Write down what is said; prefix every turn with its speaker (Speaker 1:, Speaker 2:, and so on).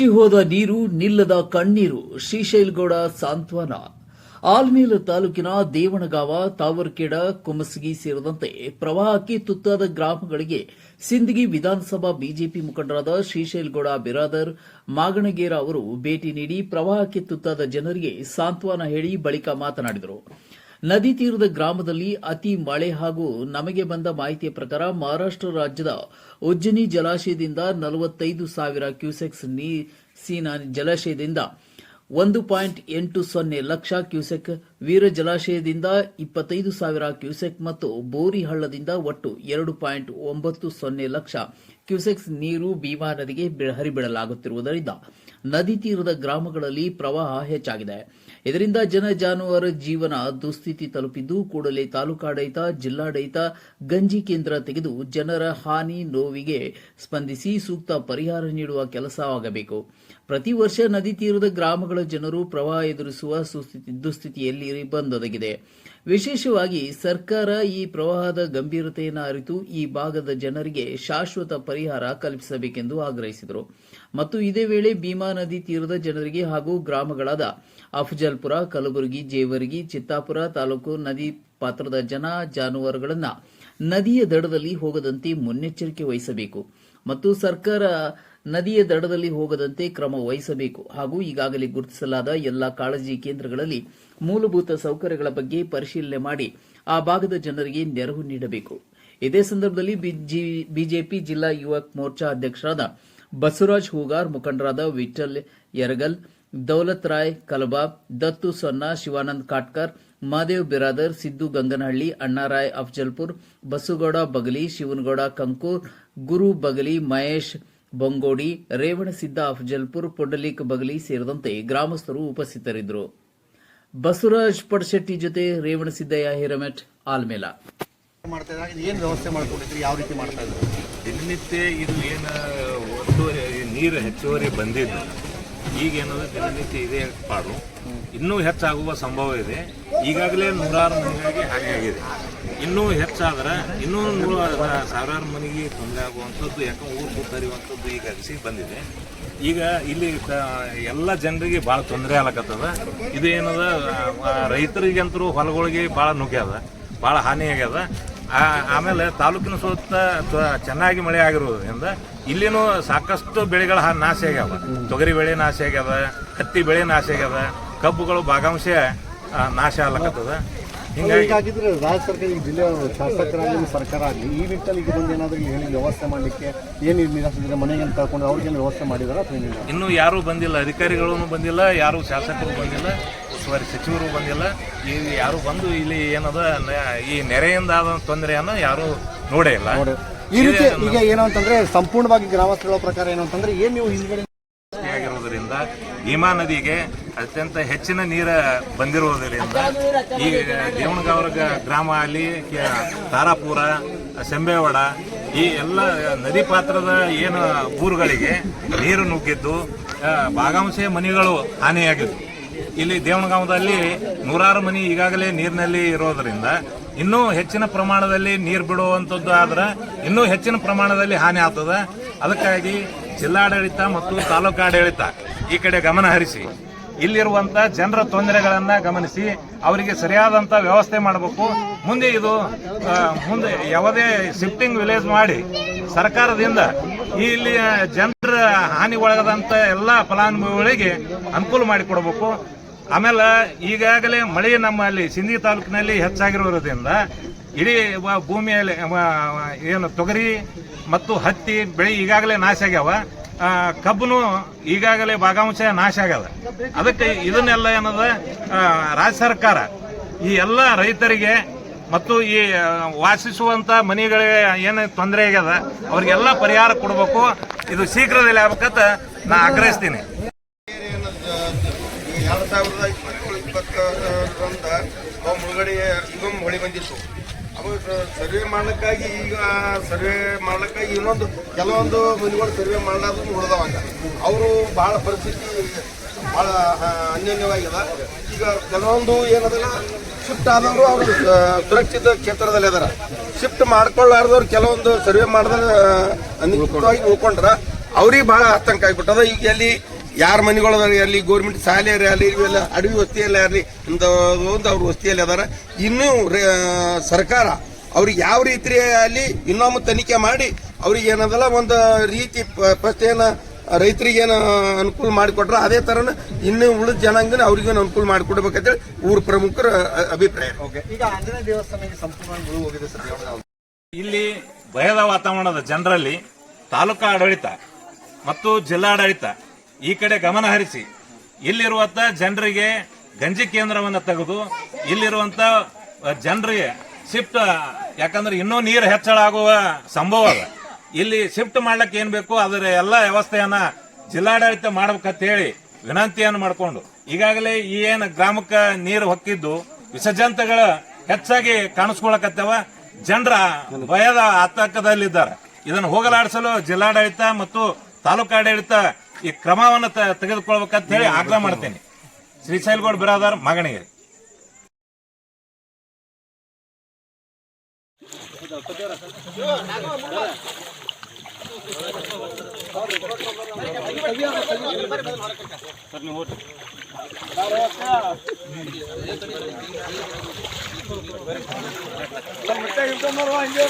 Speaker 1: ಬಚ್ಚಿ ಹೋದ ನೀರು ನಿಲ್ಲದ ಕಣ್ಣೀರು ಶ್ರೀಶೈಲ್ಗೌಡ ಸಾಂತ್ವನ. ಆಲ್ಮೇಲು ತಾಲೂಕಿನ ದೇವಣಗಾವ ತಾವರ್ಕೇಡ, ಕುಮಸಗಿ ಸೇರಿದಂತೆ ಪ್ರವಾಹಕ್ಕೆ ತುತ್ತಾದ ಗ್ರಾಮಗಳಿಗೆ ಸಿಂದಗಿ ವಿಧಾನಸಭಾ ಬಿಜೆಪಿ ಮುಖಂಡರಾದ ಶ್ರೀಶೈಲ್ಗೌಡ ಬಿರಾದರ್, ಮಾಗಣಗೇರ ಅವರು ಭೇಟಿ ನೀಡಿ ಪ್ರವಾಹಕ್ಕೆ ತುತ್ತಾದ ಜನರಿಗೆ ಸಾಂತ್ವನ ಹೇಳಿ ಬಳಿಕ ಮಾತನಾಡಿದರು. ನದಿ ತೀರದ ಗ್ರಾಮದಲ್ಲಿ ಅತಿ ಮಳೆ ಹಾಗೂ ನಮಗೆ ಬಂದ ಮಾಹಿತಿಯ ಪ್ರಕಾರ ಮಹಾರಾಷ್ಟ್ರ ರಾಜ್ಯದ ಉಜ್ಜನಿ ಜಲಾಶಯದಿಂದ ನಲವತ್ತೈದು ಸಾವಿರ ಕ್ಯೂಸೆಕ್ಸ್ ಸೀನಾ ಜಲಾಶಯದಿಂದ ಒಂದು ಪಾಯಿಂಟ್ ಎಂಟು ಸೊನ್ನೆ ಲಕ್ಷ ಕ್ಯೂಸೆಕ್ ವೀರ ಜಲಾಶಯದಿಂದ ಇಪ್ಪತ್ತೈದು ಸಾವಿರ ಕ್ಯೂಸೆಕ್ ಮತ್ತು ಬೋರಿ ಹಳ್ಳದಿಂದ ಒಟ್ಟು ಎರಡು ಪಾಯಿಂಟ್ ಒಂಬತ್ತು ಸೊನ್ನೆ ಲಕ್ಷ ಕ್ಯೂಸೆಕ್ಸ್ ನೀರು ಭೀಮಾ ನದಿಗೆ ಹರಿಬಿಡಲಾಗುತ್ತಿರುವುದರಿಂದ ನದಿ ತೀರದ ಗ್ರಾಮಗಳಲ್ಲಿ ಪ್ರವಾಹ ಹೆಚ್ಚಾಗಿದೆ. ಇದರಿಂದ ಜನ ಜಾನುವಾರು ಜೀವನ ದುಸ್ಥಿತಿ ತಲುಪಿದ್ದು, ಕೂಡಲೇ ತಾಲೂಕಾಡಳಿತ, ಜಿಲ್ಲಾಡಳಿತ, ಗಂಜಿ ಕೇಂದ್ರ ತೆಗೆದು ಜನರ ಹಾನಿ ನೋವಿಗೆ ಸ್ಪಂದಿಸಿ ಸೂಕ್ತ ಪರಿಹಾರ ನೀಡುವ ಕೆಲಸವಾಗಬೇಕು. ಪ್ರತಿ ವರ್ಷ ನದಿ ತೀರದ ಗ್ರಾಮಗಳ ಜನರು ಪ್ರವಾಹ ಎದುರಿಸುವ ದುಸ್ಥಿತಿಯಲ್ಲಿ ಬಂದೊದಗಿದೆ. ವಿಶೇಷವಾಗಿ ಸರ್ಕಾರ ಈ ಪ್ರವಾಹದ ಗಂಭೀರತೆಯನ್ನು ಅರಿತು ಈ ಭಾಗದ ಜನರಿಗೆ ಶಾಶ್ವತ ಪರಿಹಾರ ಕಲ್ಪಿಸಬೇಕೆಂದು ಆಗ್ರಹಿಸಿದರು. ಮತ್ತು ಇದೇ ವೇಳೆ ಭೀಮಾ ನದಿ ತೀರದ ಜನರಿಗೆ ಹಾಗೂ ಗ್ರಾಮಗಳಾದ ಅಫಜಲ್ಪುರ, ಕಲಬುರಗಿ, ಜೇವರ್ಗಿ, ಚಿತ್ತಾಪುರ ತಾಲೂಕು ನದಿ ಪಾತ್ರದ ಜನ ಜಾನುವಾರುಗಳನ್ನು ನದಿಯ ದಡದಲ್ಲಿ ಹೋಗದಂತೆ ಮುನ್ನೆಚ್ಚರಿಕೆ ವಹಿಸಬೇಕು ಮತ್ತು ಸರ್ಕಾರ ನದಿಯ ದಡದಲ್ಲಿ ಹೋಗದಂತೆ ಕ್ರಮ ವಹಿಸಬೇಕು ಹಾಗೂ ಈಗಾಗಲೇ ಗುರುತಿಸಲಾದ ಎಲ್ಲಾ ಕಾಳಜಿ ಕೇಂದ್ರಗಳಲ್ಲಿ ಮೂಲಭೂತ ಸೌಕರ್ಯಗಳ ಬಗ್ಗೆ ಪರಿಶೀಲನೆ ಮಾಡಿ ಆ ಭಾಗದ ಜನರಿಗೆ ನೆರವು ನೀಡಬೇಕು. ಇದೇ ಸಂದರ್ಭದಲ್ಲಿ ಬಿಜಿ- ಬಿಜೆಪಿ ಜಿಲ್ಲಾ ಯುವಕ ಮೋರ್ಚಾ ಅಧ್ಯಕ್ಷರಾದ ಬಸವರಾಜ್ ಹೂಗಾರ್ ಮುಖಂಡರಾದ ವಿಠಲ್ ಯರಗಲ್ ದೌಲತ್ ರಾಯ್ ಕಲಬಾಬ್ ದತ್ತು ಸೊನ್ನ ಶಿವಾನಂದ್ ಕಾಟ್ಕರ್ ಮಾದೇವ್ ಬಿರಾದರ್ ಸಿದ್ದು ಗಂಗನಹಳ್ಳಿ ಅಣ್ಣಾರಾಯ್ ಅಫ್ಜಲ್ಪುರ್ ಬಸುಗೌಡ ಬಗಲಿ ಶಿವನಗೌಡ ಕಂಕೂರ್ ಗುರು ಬಗಲಿ ಮಹೇಶ್ ಬೊಂಗೋಡಿ ರೇವಣಸಿದ್ದ ಅಫ್ಜಲ್ಪುರ್ ಪುಂಡಲೀಕ್ ಬಗಲಿ ಸೇರಿದಂತೆ ಗ್ರಾಮಸ್ಥರು ಉಪಸ್ಥಿತರಿದ್ದರು. ಬಸವರಾಜ್ ಪಡಶೆಟ್ಟಿ ಜೊತೆ ರೇವಣಸಿದ್ದಯ್ಯ ಹಿರಮೆಟ್ ಆಲ್ಮೇಲ.
Speaker 2: ಏನು ವ್ಯವಸ್ಥೆ ಮಾಡ್ಕೊಂಡಿದ್ರಿ? ಯಾವ ರೀತಿ ಮಾಡ್ತಾ ಇದ್ರು?
Speaker 3: ದಿನನಿತ್ಯ ಇದು ಏನು ಒತ್ತುವರಿ ನೀರು ಹೆಚ್ಚುವರಿ ಬಂದಿದ್ದು. ಈಗ ಏನದು ದಿನನಿತ್ಯ ಇದೇ ಪಾಡು ಇನ್ನೂ ಹೆಚ್ಚಾಗುವ ಸಂಭವ ಇದೆ. ಈಗಾಗಲೇ ನೂರಾರು ಮನೆಗಳಿಗೆ ಹಾನಿಯಾಗಿದೆ ಇನ್ನೂ ಹೆಚ್ಚಾದ್ರೆ, ಇನ್ನೂ ನೂರ, ಸಾವಿರಾರು ಮನೆಗೆ ತೊಂದರೆ ಆಗುವಂಥದ್ದು ಯಾಕಂದ್ರೆ ಊರು ಸುತ್ತರಿಯುವಂಥದ್ದು ಈಗ ಅಗಸಿ ಬಂದಿದೆ. ಈಗ ಇಲ್ಲಿ ಎಲ್ಲ ಜನರಿಗೆ ಭಾಳ ತೊಂದರೆ ಆಗ್ಲಕ್ಕತ್ತದ ಇದು ಏನದ ರೈತರಿಗಂತರೂ ಹೊಲಗಳಿಗೆ ಭಾಳ ನುಗ್ಗ್ಯದ, ಭಾಳ ಹಾನಿಯಾಗ್ಯದ ಆಮೇಲೆ ತಾಲೂಕಿನ ಸುತ್ತ ಚೆನ್ನಾಗಿ ಮಳೆ ಆಗಿರುವುದರಿಂದ ಇಲ್ಲಿನೂ ಸಾಕಷ್ಟು ಬೆಳೆಗಳ ನಾಶ ಆಗ್ಯಾವ. ತೊಗರಿ ಬೆಳೆ ನಾಶ ಆಗ್ಯದ ಹತ್ತಿ ಬೆಳೆ ನಾಶ ಆಗ್ಯದ ಕಬ್ಬುಗಳು ಭಾಗಾಂಶ ನಾಶ ಆಗ್ಲಕತ್ತದ. ಹಿಂಗಾಗಿ
Speaker 2: ಹೀಗಾಗಿದ್ರೆ ರಾಜ್ಯ ಸರ್ಕಾರ ಈ ಜಿಲ್ಲೆ ಶಾಸಕರಾಗಲಿ ಸರ್ಕಾರ ಆಗಲಿ ಈ ನಿಟ್ಟಲ್ಲಿ ಈಗ ಬಂದು ಏನಾದರೂ ಹೇಳಿ ವ್ಯವಸ್ಥೆ ಮಾಡಲಿಕ್ಕೆ ಏನು ನಿರಾಸಿದ್ರೆ ಮನೆಗೆ ಅಂತ ಕರ್ಕೊಂಡು ಅವ್ರಿಗೇನು ವ್ಯವಸ್ಥೆ ಮಾಡಿದಾರ
Speaker 3: ಇನ್ನೂ ಯಾರೂ ಬಂದಿಲ್ಲ ಅಧಿಕಾರಿಗಳೂ ಬಂದಿಲ್ಲ ಯಾರು ಶಾಸಕರು ಬಂದಿಲ್ಲ. ಉಸ್ತುವಾರಿ ಸಚಿವರು ಬಂದಿಲ್ಲ. ಈ ಯಾರು ಬಂದು ಇಲ್ಲಿ ಏನದ ನ- ಈ ನೆರೆಯಿಂದ ಆದ ತೊಂದರೆಯನ್ನು ಯಾರು ನೋಡೇ ಇಲ್ಲ.
Speaker 2: ಈ ರೀತಿ ಈಗ ಏನು ಅಂತಂದ್ರೆ ಸಂಪೂರ್ಣವಾಗಿ ಗ್ರಾಮಸ್ಥರ ಪ್ರಕಾರ ಏನು ಅಂತಂದ್ರೆ ಏನ್ ನೀವು ಹಿಂದ್ಗಡೆ
Speaker 3: ಆಗಿರುವುದರಿಂದ ಭೀಮಾ ನದಿಗೆ ಅತ್ಯಂತ ಹೆಚ್ಚಿನ ನೀರ ಬಂದಿರುವುದರಿಂದ ಈ ದೇವಣಗಾವರ ಗ- ಗ್ರಾಮ ಅಲ್ಲಿ ಕೆ- ತಾರಾಪುರ ಸೆಂಬೇವಾಡ ಈ ಎಲ್ಲ ನದಿ ಪಾತ್ರದ ಏನು ಊರುಗಳಿಗೆ ನೀರು ನುಗ್ಗಿದ್ದು ಆ, ಭಾಗಾಂಶ ಮನೆಗಳು ಹಾನಿಯಾಗಿದ್ದು ಇಲ್ಲಿ ದೇವಣಗಾಂವದಲ್ಲಿ ನೂರಾರು ಮನೆ ಈಗಾಗಲೇ ನೀರಿನಲ್ಲಿ ಇರೋದರಿಂದ ಇನ್ನೂ ಹೆಚ್ಚಿನ ಪ್ರಮಾಣದಲ್ಲಿ ನೀರು ಬಿಡುವಂಥದ್ದು ಆದ್ರೆ ಇನ್ನೂ ಹೆಚ್ಚಿನ ಪ್ರಮಾಣದಲ್ಲಿ ಹಾನಿ ಆಗ್ತದೆ. ಅದಕ್ಕಾಗಿ ಜಿಲ್ಲಾಡಳಿತ ಮತ್ತು ತಾಲೂಕು ಆಡಳಿತ ಈ ಕಡೆ ಗಮನ ಹರಿಸಿ. ಇಲ್ಲಿರುವಂತ ಜನರ ತೊಂದರೆಗಳನ್ನ ಗಮನಿಸಿ, ಅವರಿಗೆ ಸರಿಯಾದಂತ ವ್ಯವಸ್ಥೆ ಮಾಡಬೇಕು. ಮುಂದೆ ಇದು ಮುಂದೆ ಯಾವುದೇ ಶಿಫ್ಟಿಂಗ್ ವಿಲೇಜ್ ಮಾಡಿ ಸರ್ಕಾರದಿಂದ ಇಲ್ಲಿ ಜನರ ಹಾನಿ ಒಳಗದಂತ ಎಲ್ಲ ಫಲಾನುಭವಿಗಳಿಗೆ ಅನುಕೂಲ ಮಾಡಿಕೊಡ್ಬೇಕು. ಆಮೇಲೆ ಈಗಾಗಲೇ ಮಳೆ ನಮ್ಮಲ್ಲಿ ಸಿಂಧಿ ತಾಲೂಕಿನಲ್ಲಿ ಹೆಚ್ಚಾಗಿರೋದ್ರಿಂದ ಇಡೀ ಭೂಮಿಯಲ್ಲಿ ಏನು ತೊಗರಿ ಮತ್ತು ಹತ್ತಿ ಬೆಳೆ ಈಗಾಗಲೇ ನಾಶ ಆಗ್ಯಾವ. ಕಬ್ಬನು ಈಗಾಗಲೇ ಭಾಗಾಂಶ ನಾಶ ಆಗ್ಯದ. ಅದಕ್ಕೆ ಇದನ್ನೆಲ್ಲ ಏನದ? ರಾಜ್ಯ ಸರ್ಕಾರ ಈ ಎಲ್ಲ ರೈತರಿಗೆ ಮತ್ತು ಈ ವಾಸಿಸುವಂಥ ಮನೆಗಳಿಗೆ ಏನು ತೊಂದರೆ ಆಗ್ಯದ, ಅವ್ರಿಗೆಲ್ಲ ಪರಿಹಾರ ಕೊಡಬೇಕು. ಇದು ಶೀಘ್ರದಲ್ಲಿ ಆಗ್ಬೇಕಂತ ನಾ ಆಗ್ರಹಿಸ್ತೀನಿ.
Speaker 4: ಎರಡು ಸಾವಿರದ ಇಪ್ಪತ್ತೇಳು ಇಪ್ಪತ್ತರಿಂದ ಅವು ಮುಳುಗಡೆ ಹೊಳಿ ಬಂದಿತ್ತು. ಅವು ಸರ್ವೆ ಮಾಡ್ಲಿಕ್ಕಾಗಿ ಈಗ ಸರ್ವೆ ಮಾಡ್ಲಿಕ್ಕಾಗಿ ಇನ್ನೊಂದು ಕೆಲವೊಂದು ಮನೆಗಳು ಸರ್ವೆ ಮಾಡಲಾರ್ದು ಉಳಿದವಾಗ ಅವರು ಭಾಳ ಪರಿಸ್ಥಿತಿ ಭಾಳ ಅನ್ಯೋನ್ಯವಾಗಿದೆ. ಈಗ ಕೆಲವೊಂದು ಏನದಲ್ಲ ಶಿಫ್ಟ್ ಆದವರು ಅವರು ಸುರಕ್ಷಿತ ಕ್ಷೇತ್ರದಲ್ಲಿ ಅದಾರ. ಶಿಫ್ಟ್ ಮಾಡ್ಕೊಳ್ಳಾರ್ದವ್ರು ಕೆಲವೊಂದು ಸರ್ವೆ ಮಾಡಿದ್ರೆ ಅನ್ಯವಾಗಿ ಉಳ್ಕೊಂಡ್ರ ಅವ್ರಿಗೆ ಬಹಳ ಆತಂಕ ಆಗ್ಬಿಟ್ಟದ. ಈಗ ಎಲ್ಲಿ ಯಾರ ಮನೆಗಳದಾರ ಅಲ್ಲಿ ಗೋರ್ಮೆಂಟ್ ಶಾಲೆ ಅಲ್ಲಿ ಇವೆಲ್ಲ ಅಡವಿ ವಸ್ತಿಯಲ್ಲೇ ಇರಲಿ ಒಂದು ಅವ್ರ ವಸ್ತಿಯಲ್ಲಿ ಅದಾರ. ಇನ್ನೂ ರೇ- ಸರ್ಕಾರ ಅವ್ರಿಗೆ ಯಾವ ರೀತಿ ಅಲ್ಲಿ ಇನ್ನೊಮ್ಮೆ ತನಿಖೆ ಮಾಡಿ ಅವ್ರಿಗೆ ಏನದಲ್ಲ ಒಂದು ರೀತಿ ಫಸ್ಟ್ ಏನ ರೈತರಿಗೆ ಏನು ಅನುಕೂಲ ಮಾಡಿಕೊಟ್ರೆ ಅದೇ ತರ ಇನ್ನು ಉಳಿದ ಜನಾಂಗನ ಅವ್ರಿಗೇನು ಅನುಕೂಲ ಮಾಡಿಕೊಡ್ಬೇಕಂತೇಳಿ ಊರು ಪ್ರಮುಖರ ಅಭಿಪ್ರಾಯ.
Speaker 2: ಓಕೆ ಈಗ ಆಂಜನೇಯ ದೇವಸ್ಥಾನಕ್ಕೆ ಸಂಪೂರ್ಣವಾಗಿ ಮುಳುಗಿ ಹೋಗಿದೆ ಸರ್
Speaker 3: ಇಲ್ಲಿ ಭಯದ ವಾತಾವರಣದ ಜನರಲ್ಲಿ ತಾಲೂಕಾ ಆಡಳಿತ ಮತ್ತು ಜಿಲ್ಲಾಡಳಿತ ಈ ಕಡೆ ಗಮನ ಹರಿಸಿ. ಇಲ್ಲಿರುವಂತ ಜನರಿಗೆ ಗಂಜಿ ಕೇಂದ್ರವನ್ನು ತೆಗೆದು, ಇಲ್ಲಿರುವಂತ ಜನರಿಗೆ ಶಿಫ್ಟ್, ಯಾಕಂದ್ರೆ ಇನ್ನೂ ನೀರು ಹೆಚ್ಚಳ ಆಗುವ ಸಂಭವ ಅದ. ಇಲ್ಲಿ ಶಿಫ್ಟ್ ಮಾಡ್ಲಿಕ್ಕೆ ಏನು ಬೇಕು, ಅದರ ಎಲ್ಲ ವ್ಯವಸ್ಥೆಯನ್ನ ಜಿಲ್ಲಾಡಳಿತ ಮಾಡ್ಬೇಕಂತ ಹೇಳಿ ವಿನಂತಿಯನ್ನು ಮಾಡಿಕೊಂಡು, ಈಗಾಗಲೇ ಈ ಏನು ಗ್ರಾಮಕ್ಕೆ ನೀರು ಹೊಕ್ಕಿದ್ದು ವಿಸರ್ಜಂತಗಳು ಹೆಚ್ಚಾಗಿ ಕಾಣಿಸ್ಕೊಳಕತ್ತವ, ಜನರ ಭಯದ ಆತಂಕದಲ್ಲಿದ್ದಾರೆ. ಇದನ್ನು ಹೋಗಲಾಡಿಸಲು ಜಿಲ್ಲಾಡಳಿತ ಮತ್ತು ತಾಲೂಕಾಡಳಿತ ಈ ಕ್ರಮವನ್ನು ತೆಗೆದುಕೊಳ್ಬೇಕಂತ ಹೇಳಿ ಆಗ್ರಹ ಮಾಡ್ತೇನೆ. ಶ್ರೀಶೈಲಗೌಡ ಬಿರಾದಾರ್ ಮಾಗಣಿಗೆ ಹಂಗೆ